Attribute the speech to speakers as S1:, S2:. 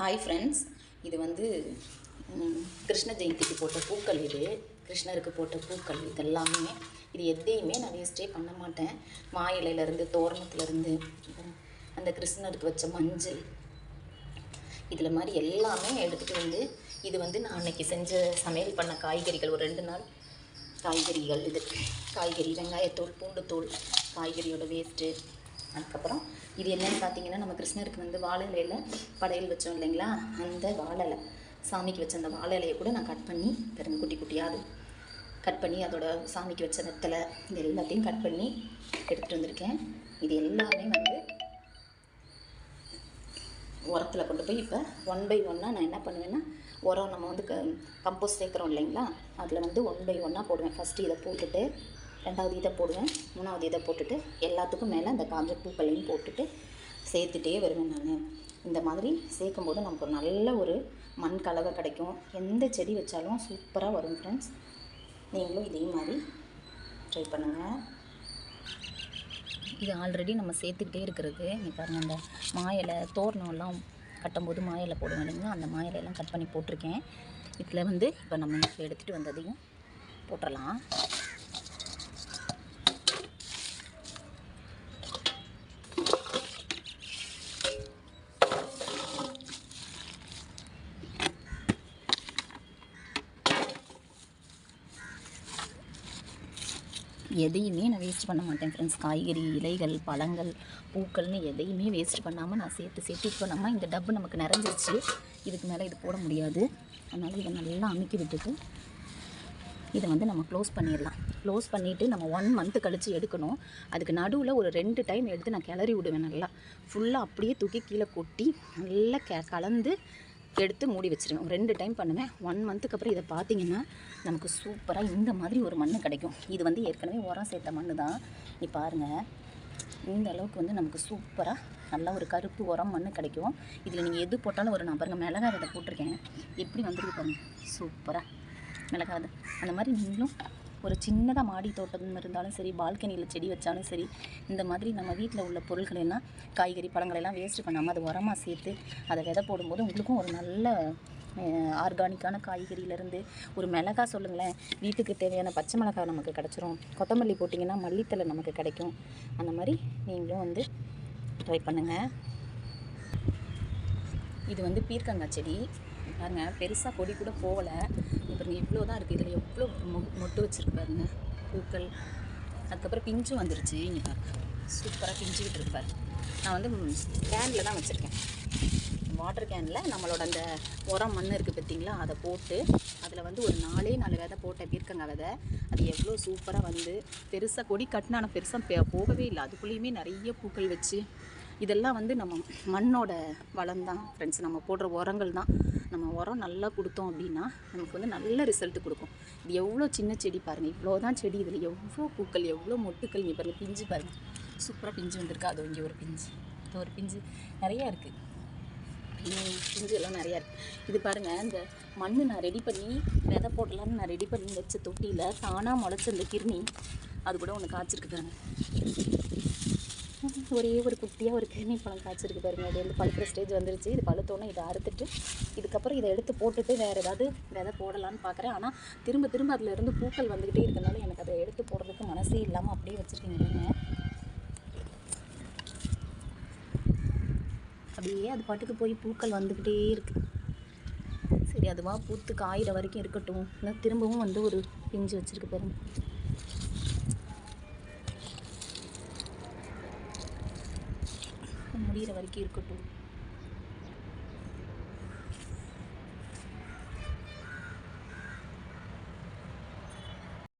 S1: Hi friends இது வந்து கிருஷ்ண ஜெயந்திக்கு போட்ட பூக்கள் இது. கிருஷ்ணருக்கு போட்ட பூக்கள் இதெல்லாமே. இது எதையுமே நான் வேஸ்ட்டே பண்ண மாட்டேன். மா இலையிலேருந்து தோரணத்துலேருந்து அந்த கிருஷ்ணருக்கு வச்ச மஞ்சள். இதில் மாதிரி எல்லாமே எடுத்துகிட்டு வந்து இது வந்து நான் அன்னைக்கு செஞ்ச சமையல் பண்ண காய்கறிகள். ஒரு ரெண்டு நாள் காய்கறிகள் இது. காய்கறி வெங்காயத்தோல் பூண்டுத்தோல் காய்கறியோட வேஸ்ட்டு அதுக்கப்புறம் இது என்னன்னு பார்த்தீங்கன்னா நம்ம கிருஷ்ணருக்கு வந்து வாழை இலையில படையல் வச்சோம் இல்லைங்களா? அந்த வாழை சாமிக்கு வச்ச அந்த வாழை இலையை கூட நான் கட் பண்ணி பாருங்க குட்டி குட்டியாக அது கட் பண்ணி அதோட சாமிக்கு வச்ச வெத்தலை இது எல்லாத்தையும் கட் பண்ணி எடுத்துகிட்டு வந்திருக்கேன். இது எல்லாமே வந்து உரத்தில் கொண்டு போய் இப்போ ஒன் பை ஒன்னாக நான் என்ன பண்ணுவேன்னா உரம் நம்ம வந்து க கம்போஸ்ட் சேர்க்குறோம் இல்லைங்களா? அதில் வந்து ஒன் பை ஒன்னாக போடுவேன். ஃபஸ்ட்டு இதை போட்டுட்டு ரெண்டாவது இதை போடுவேன். மூணாவது இதை போட்டுட்டு எல்லாத்துக்கும் மேலே அந்த காஞ்ச பூக்களையும் போட்டுட்டு சேர்த்துட்டே வருவேன் நான். இந்த மாதிரி சேர்க்கும்போது நமக்கு ஒரு நல்ல ஒரு மண் கலவை கிடைக்கும். எந்த செடி வச்சாலும் சூப்பராக வரும் ஃப்ரெண்ட்ஸ் நீங்களும் இதே மாதிரி ட்ரை பண்ணுங்கள் இது ஆல்ரெடி நம்ம சேர்த்துக்கிட்டே இருக்கிறது. நீ பாருங்கள் அந்த மாயிலை தோரணம்லாம் கட்டும்போது மாயிலை போடுவோம் இல்லைங்களா? அந்த மாயிலையெல்லாம் கட் பண்ணி போட்டிருக்கேன். இதில் வந்து இப்போ நம்ம எடுத்துகிட்டு வந்ததையும் போட்டுடலாம் எதையுமே நான் வேஸ்ட் பண்ண மாட்டேன் ஃப்ரெண்ட்ஸ் காய்கறி இலைகள் பழங்கள் பூக்கள்னு எதையுமே வேஸ்ட் பண்ணாமல் நான் சேர்த்து சேர்த்து இப்போ நம்ம இந்த டப்பு நமக்கு நிறைஞ்சிருச்சு. இதுக்கு மேலே இது போட முடியாது. அதனால் இதை நல்லா அமுக்கி விட்டுட்டு இதை வந்து நம்ம க்ளோஸ் பண்ணிடலாம். க்ளோஸ் பண்ணிவிட்டு நம்ம ஒன் மந்த்து கழித்து எடுக்கணும். அதுக்கு நடுவில் ஒரு ரெண்டு டைம் எடுத்து நான் கிளறி விடுவேன் நல்லா. ஃபுல்லாக அப்படியே தூக்கி கீழே கொட்டி நல்லா கலந்து எடுத்து மூடி வச்சுருங்க ரெண்டு டைம் பண்ணுவேன். ஒன் மந்த்துக்கு அப்புறம் இதை பார்த்தீங்கன்னா நமக்கு சூப்பராக இந்த மாதிரி ஒரு மண் கிடைக்கும். இது வந்து ஏற்கனவே உரம் சேர்த்த மண் தான். நீ பாருங்கள் இந்த அளவுக்கு வந்து நமக்கு சூப்பராக நல்லா ஒரு கருப்பு உரம் மண் கிடைக்கும். இதில் நீங்கள் எது போட்டாலும் ஒரு நான் பாருங்கள் மிளகாய் விதை போட்டிருக்கேன். எப்படி வந்துருக்கு பாருங்க. சூப்பராக மிளகாய் விதை அந்த மாதிரி நீங்களும் ஒரு சின்னதாக மாடி தோட்டம் இருந்தாலும் சரி பால்கனியில் செடி வச்சாலும் சரி இந்த மாதிரி நம்ம வீட்டில் உள்ள பொருட்கள் எல்லாம் காய்கறி பழங்களெல்லாம் வேஸ்ட்டு வேஸ்ட் பண்ணாமல் அது உரமாக சேர்த்து அதை விதை போடும்போது உங்களுக்கும் ஒரு நல்ல ஆர்கானிக்கான காய்கறியிலேருந்து ஒரு மிளகா சொல்லுங்களேன் வீட்டுக்கு தேவையான பச்சை மிளகாய் நமக்கு கிடச்சிரும். கொத்தமல்லி போட்டிங்கன்னா மல்லித்தலை நமக்கு கிடைக்கும். அந்த மாதிரி நீங்களும் வந்து ட்ரை பண்ணுங்கள் இது வந்து பீர்க்கங்காய் செடி. பாருங்கள் பெருசாக கொடி கூட போகலை. பாருங்க இவ்வளோ தான் இருக்குது இதில் எவ்வளோ மொ மொட்டு வச்சுருக்கு பாருங்க. பூக்கள். அதுக்கப்புறம் பிஞ்சும் வந்துருச்சு. இங்கே பாருங்க. சூப்பராக பிஞ்சுக்கிட்டு இருப்பார் நான் வந்து கேனில் தான் வச்சுருக்கேன். வாட்டர் கேனில் நம்மளோட அந்த உரம் மண் இருக்குது பார்த்திங்களா அதை போட்டு அதில் வந்து ஒரு நாலே நாலு விதை போட்ட பீர்க்கங்க விதை. அது எவ்வளோ சூப்பராக வந்து பெருசாக கொடி கட்டினா ஆனால் பெருசாக போகவே இல்லை. அதுக்குள்ளேயுமே நிறைய பூக்கள் வச்சு இதெல்லாம் வந்து நம்ம மண்ணோட வளம் தான் ஃப்ரெண்ட்ஸ் நம்ம போடுற உரங்கள் தான். நம்ம உரம் நல்லா கொடுத்தோம் அப்படின்னா நமக்கு வந்து நல்ல ரிசல்ட் கொடுக்கும். இது எவ்வளோ சின்ன செடி பாருங்கள் இவ்வளோ தான் செடி இதில். எவ்வளோ பூக்கள் எவ்வளோ மொட்டுக்கள். இங்கே பாருங்கள் பிஞ்சு பாருங்கள் சூப்பராக பிஞ்சு வந்திருக்கு. அது இங்கே ஒரு பிஞ்சு. இது ஒரு பிஞ்சு. நிறையா இருக்குது பிஞ்சு எல்லாம் நிறையா இருக்குது இது பாருங்கள் இந்த மண் நான் ரெடி பண்ணி விதை போடலான்னு நான் ரெடி பண்ணி வச்ச தொட்டியில் தானாக முளைச்ச இந்த கிருமி அது கூட ஒன்று காய்ச்சிருக்கு பாருங்கள் ஒரே ஒரு குட்டியாக ஒரு கிருமி பழம் காய்ச்சிருக்கு பாருங்க. அது வந்து பழுக்கிற ஸ்டேஜ் வந்துருச்சு. இது பழுத்தோன்னே இதை அறுத்துட்டு இதுக்கப்புறம் இதை எடுத்து போட்டுட்டு வேறு ஏதாவது விதை போடலான்னு பார்க்குறேன் ஆனால் திரும்ப திரும்ப அதில் இருந்து பூக்கள் வந்துக்கிட்டே இருக்கனால எனக்கு அதை எடுத்து போடுறதுக்கு மனசே இல்லாமல் அப்படியே வச்சுருக்கீங்க அப்படியே அது பாட்டுக்கு போய் பூக்கள் வந்துக்கிட்டே இருக்கு. சரி அதுவா பூத்து காயிற வரைக்கும் இருக்கட்டும். இல்லை திரும்பவும் வந்து ஒரு பிஞ்சு வச்சுருக்கு பாருங்க. முடிகிற வரைக்கும் இருக்கட்டும்.